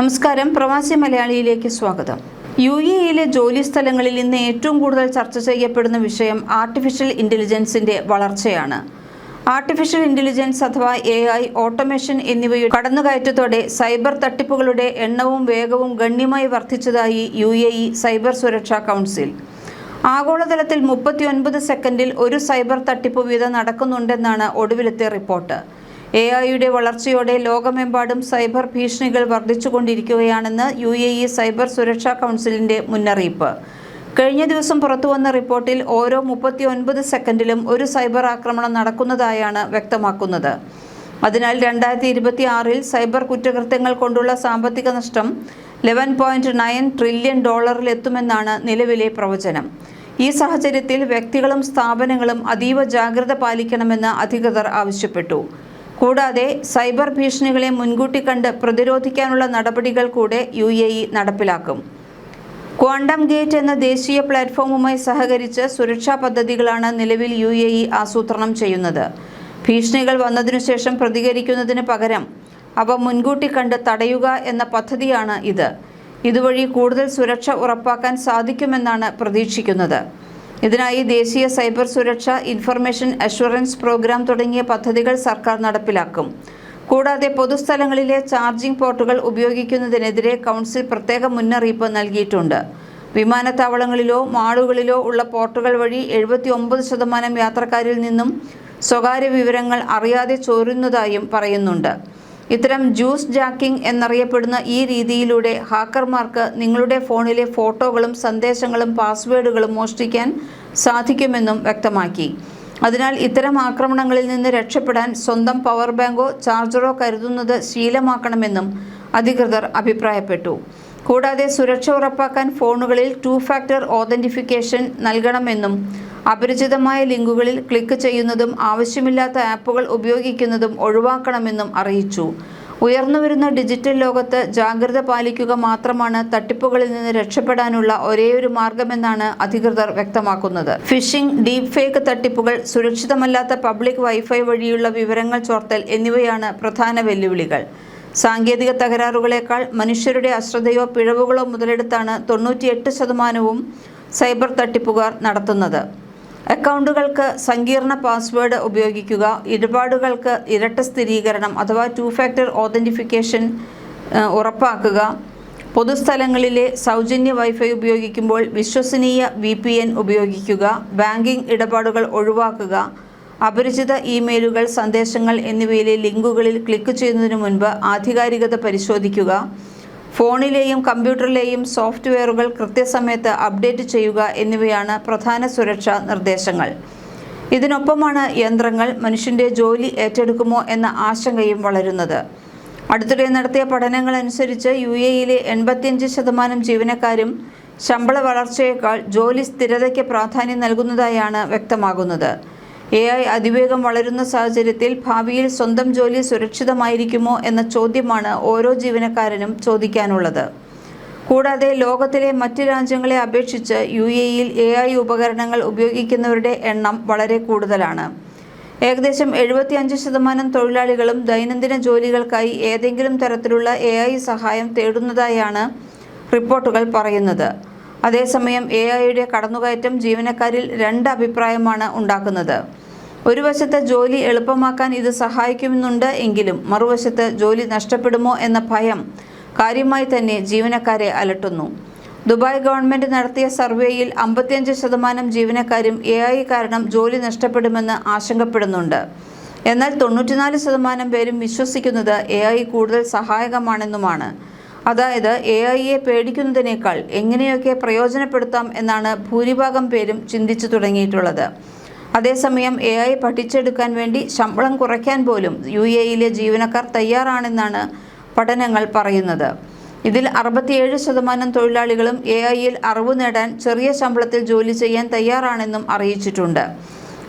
നമസ്കാരം. പ്രവാസി മലയാളിയിലേക്ക് സ്വാഗതം. യു എയിലെ ജോലി സ്ഥലങ്ങളിൽ ഇന്ന് ഏറ്റവും കൂടുതൽ ചർച്ച ചെയ്യപ്പെടുന്ന വിഷയം ആർട്ടിഫിഷ്യൽ ഇന്റലിജൻസിന്റെ വളർച്ചയാണ്. ആർട്ടിഫിഷ്യൽ ഇന്റലിജൻസ് അഥവാ എ ഐ ഓട്ടോമേഷൻ എന്നിവയുടെ കടന്നുകയറ്റത്തോടെ സൈബർ തട്ടിപ്പുകളുടെ എണ്ണവും വേഗവും ഗണ്യമായി വർദ്ധിച്ചതായി യു എ ഇ സൈബർ സുരക്ഷാ കൗൺസിൽ. ആഗോളതലത്തിൽ മുപ്പത്തിയൊൻപത് സെക്കൻഡിൽ ഒരു സൈബർ തട്ടിപ്പ് വീതം നടക്കുന്നുണ്ടെന്നാണ് ഒടുവിലത്തെ റിപ്പോർട്ട്. എ ഐയുടെ വളർച്ചയോടെ ലോകമെമ്പാടും സൈബർ ഭീഷണികൾ വർദ്ധിച്ചുകൊണ്ടിരിക്കുകയാണെന്ന് യു എ ഇ സൈബർ സുരക്ഷാ കൗൺസിലിന്റെ മുന്നറിയിപ്പ്. കഴിഞ്ഞ ദിവസം പുറത്തുവന്ന റിപ്പോർട്ടിൽ ഓരോ മുപ്പത്തി ഒൻപത് സെക്കൻഡിലും ഒരു സൈബർ ആക്രമണം നടക്കുന്നതായാണ് വ്യക്തമാക്കുന്നത്. അതിനാൽ രണ്ടായിരത്തി ഇരുപത്തി ആറിൽ സൈബർ കുറ്റകൃത്യങ്ങൾ കൊണ്ടുള്ള സാമ്പത്തിക നഷ്ടം ലെവൻ പോയിന്റ് നയൻ ട്രില്യൺ ഡോളറിലെത്തുമെന്നാണ് നിലവിലെ പ്രവചനം. ഈ സാഹചര്യത്തിൽ വ്യക്തികളും സ്ഥാപനങ്ങളും അതീവ ജാഗ്രത പാലിക്കണമെന്ന് അധികൃതർ ആവശ്യപ്പെട്ടു. കൂടാതെ സൈബർ ഭീഷണികളെ മുൻകൂട്ടി കണ്ട് പ്രതിരോധിക്കാനുള്ള നടപടികൾ കൂടെ യു എ ഇ നടപ്പിലാക്കും. ക്വാണ്ടം ഗേറ്റ് എന്ന ദേശീയ പ്ലാറ്റ്ഫോമുമായി സഹകരിച്ച് സുരക്ഷാ പദ്ധതികളാണ് നിലവിൽ യു എ ഇ ആസൂത്രണം ചെയ്യുന്നത്. ഭീഷണികൾ വന്നതിനുശേഷം പ്രതികരിക്കുന്നതിന് പകരം അവ മുൻകൂട്ടി കണ്ട് തടയുക എന്ന പദ്ധതിയാണ് ഇത്. ഇതുവഴി കൂടുതൽ സുരക്ഷ ഉറപ്പാക്കാൻ സാധിക്കുമെന്നാണ് പ്രതീക്ഷിക്കുന്നത്. ഇതിനായി ദേശീയ സൈബർ സുരക്ഷ ഇൻഫർമേഷൻ അഷുറൻസ് പ്രോഗ്രാം തുടങ്ങിയ പദ്ധതികൾ സർക്കാർ നടപ്പിലാക്കും. കൂടാതെ പൊതുസ്ഥലങ്ങളിലെ ചാർജിംഗ് പോർട്ടുകൾ ഉപയോഗിക്കുന്നതിനെതിരെ കൗൺസിൽ പ്രത്യേക മുന്നറിയിപ്പ് നൽകിയിട്ടുണ്ട്. വിമാനത്താവളങ്ങളിലോ മാളുകളിലോ ഉള്ള പോർട്ടുകൾ വഴി എഴുപത്തി ഒമ്പത് ശതമാനം യാത്രക്കാരിൽ നിന്നും സ്വകാര്യ വിവരങ്ങൾ അറിയാതെ ചോരുന്നതായും പറയുന്നുണ്ട്. ഇത്തരം ജ്യൂസ് ജാക്കിംഗ് എന്നറിയപ്പെടുന്ന ഈ രീതിയിലൂടെ ഹാക്കർമാർക്ക് നിങ്ങളുടെ ഫോണിലെ ഫോട്ടോകളും സന്ദേശങ്ങളും പാസ്വേഡുകളും മോഷ്ടിക്കാൻ സാധിക്കുമെന്നും വ്യക്തമാക്കി. അതിനാൽ ഇത്തരം ആക്രമണങ്ങളിൽ നിന്ന് രക്ഷപ്പെടാൻ സ്വന്തം പവർ ബാങ്കോ ചാർജറോ കരുതുന്നത് ശീലമാക്കണമെന്നും അധികൃതർ അഭിപ്രായപ്പെട്ടു. കൂടാതെ സുരക്ഷ ഉറപ്പാക്കാൻ ഫോണുകളിൽ ടു ഫാക്ടർ ഓതന്റിഫിക്കേഷൻ നൽകണമെന്നും അപരിചിതമായ ലിങ്കുകളിൽ ക്ലിക്ക് ചെയ്യുന്നതും ആവശ്യമില്ലാത്ത ആപ്പുകൾ ഉപയോഗിക്കുന്നതും ഒഴിവാക്കണമെന്നും അറിയിച്ചു. ഉയർന്നുവരുന്ന ഡിജിറ്റൽ ലോകത്ത് ജാഗ്രത പാലിക്കുക മാത്രമാണ് തട്ടിപ്പുകളിൽ നിന്ന് രക്ഷപ്പെടാനുള്ള ഒരേയൊരു മാർഗമെന്നാണ് അധികൃതർ വ്യക്തമാക്കുന്നത്. ഫിഷിംഗ് ഡീപ് ഫേക്ക് തട്ടിപ്പുകൾ സുരക്ഷിതമല്ലാത്ത പബ്ലിക് വൈഫൈ വഴിയുള്ള വിവരങ്ങൾ ചോർത്തൽ എന്നിവയാണ് പ്രധാന വെല്ലുവിളികൾ. സാങ്കേതിക തകരാറുകളേക്കാൾ മനുഷ്യരുടെ അശ്രദ്ധയോ പിഴവുകളോ മുതലെടുത്താണ് തൊണ്ണൂറ്റിയെട്ട് ശതമാനവും സൈബർ തട്ടിപ്പുകാർ നടത്തുന്നത്. അക്കൗണ്ടുകൾക്ക് സങ്കീർണ പാസ്വേഡ് ഉപയോഗിക്കുക ഇടപാടുകൾക്ക് ഇരട്ട സ്ഥിരീകരണം അഥവാ ടു ഫാക്ടർ ഓതന്റിഫിക്കേഷൻ ഉറപ്പാക്കുക പൊതുസ്ഥലങ്ങളിലെ സൗജന്യ വൈഫൈ ഉപയോഗിക്കുമ്പോൾ വിശ്വസനീയ വി ഉപയോഗിക്കുക ബാങ്കിംഗ് ഇടപാടുകൾ ഒഴിവാക്കുക അപരിചിത ഇമെയിലുകൾ സന്ദേശങ്ങൾ എന്നിവയിലെ ലിങ്കുകളിൽ ക്ലിക്ക് ചെയ്യുന്നതിന് മുൻപ് ആധികാരികത പരിശോധിക്കുക. ഫോണിലെയും കമ്പ്യൂട്ടറിലെയും സോഫ്റ്റ്വെയറുകൾ കൃത്യസമയത്ത് അപ്ഡേറ്റ് ചെയ്യുക എന്നിവയാണ് പ്രധാന സുരക്ഷാ നിർദ്ദേശങ്ങൾ. ഇതിനൊപ്പമാണ് യന്ത്രങ്ങൾ മനുഷ്യന്റെ ജോലി ഏറ്റെടുക്കുമോ എന്ന ആശങ്കയും വളരുന്നത്. അടുത്തിടെ നടത്തിയ പഠനങ്ങൾ അനുസരിച്ച് യു എയിലെ എൺപത്തിയഞ്ച് ശതമാനം ജീവനക്കാരും ശമ്പള വളർച്ചയേക്കാൾ ജോലി സ്ഥിരതയ്ക്ക് പ്രാധാന്യം നൽകുന്നതായാണ് വ്യക്തമാകുന്നത്. എ ഐ അതിവേഗം വളരുന്ന സാഹചര്യത്തിൽ ഭാവിയിൽ സ്വന്തം ജോലി സുരക്ഷിതമായിരിക്കുമോ എന്ന ചോദ്യമാണ് ഓരോ ജീവനക്കാരനും ചോദിക്കാനുള്ളത്. കൂടാതെ ലോകത്തിലെ മറ്റ് രാജ്യങ്ങളെ അപേക്ഷിച്ച് യു എയിൽ എ ഐ ഉപകരണങ്ങൾ ഉപയോഗിക്കുന്നവരുടെ എണ്ണം വളരെ കൂടുതലാണ്. ഏകദേശം എഴുപത്തിയഞ്ച് ശതമാനം തൊഴിലാളികളും ദൈനംദിന ജോലികൾക്കായി ഏതെങ്കിലും തരത്തിലുള്ള എ സഹായം തേടുന്നതായാണ് റിപ്പോർട്ടുകൾ പറയുന്നത്. അതേസമയം എ ഐയുടെ കടന്നുകയറ്റം ജീവനക്കാരിൽ രണ്ട് അഭിപ്രായമാണ് ഉണ്ടാക്കുന്നത്. ഒരു വശത്ത് ജോലി എളുപ്പമാക്കാൻ ഇത് സഹായിക്കുന്നുണ്ട് എങ്കിലും മറുവശത്ത് ജോലി നഷ്ടപ്പെടുമോ എന്ന ഭയം കാര്യമായി തന്നെ ജീവനക്കാരെ അലട്ടുന്നു. ദുബായ് ഗവൺമെന്റ് നടത്തിയ സർവേയിൽ അമ്പത്തിയഞ്ച് ശതമാനം ജീവനക്കാരും എ ഐ കാരണം ജോലി നഷ്ടപ്പെടുമെന്ന് ആശങ്കപ്പെടുന്നുണ്ട്. എന്നാൽ തൊണ്ണൂറ്റിനാല് ശതമാനം പേരും വിശ്വസിക്കുന്നത് എ ഐ കൂടുതൽ സഹായകമാണെന്നുമാണ്. അതായത് എ ഐയെ പേടിക്കുന്നതിനേക്കാൾ എങ്ങനെയൊക്കെ പ്രയോജനപ്പെടുത്താം എന്നാണ് ഭൂരിഭാഗം പേരും ചിന്തിച്ചു തുടങ്ങിയിട്ടുള്ളത്. അതേസമയം എ ഐ പഠിച്ചെടുക്കാൻ വേണ്ടി ശമ്പളം കുറയ്ക്കാൻ പോലും യു എയിലെ ജീവനക്കാർ തയ്യാറാണെന്നാണ് പഠനങ്ങൾ പറയുന്നത്. ഇതിൽ അറുപത്തിയേഴ് ശതമാനം തൊഴിലാളികളും എ ഐയിൽ അറിവ് നേടാൻ ചെറിയ ശമ്പളത്തിൽ ജോലി ചെയ്യാൻ തയ്യാറാണെന്നും അറിയിച്ചിട്ടുണ്ട്.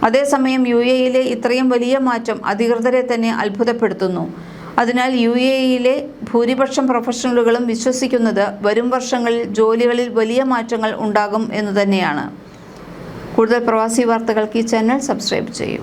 അതേസമയം യു എയിലെ ഇത്രയും വലിയ മാറ്റം അധികൃതരെ തന്നെ അത്ഭുതപ്പെടുത്തുന്നു. അതിനാൽ യു എ ഇയിലെ ഭൂരിപക്ഷം പ്രൊഫഷണലുകളും വിശ്വസിക്കുന്നത് വരും വർഷങ്ങളിൽ ജോലികളിൽ വലിയ മാറ്റങ്ങൾ ഉണ്ടാകും എന്നു തന്നെയാണ്. കൂടുതൽ പ്രവാസി വാർത്തകൾക്ക് ഈ ചാനൽ സബ്സ്ക്രൈബ് ചെയ്യൂ.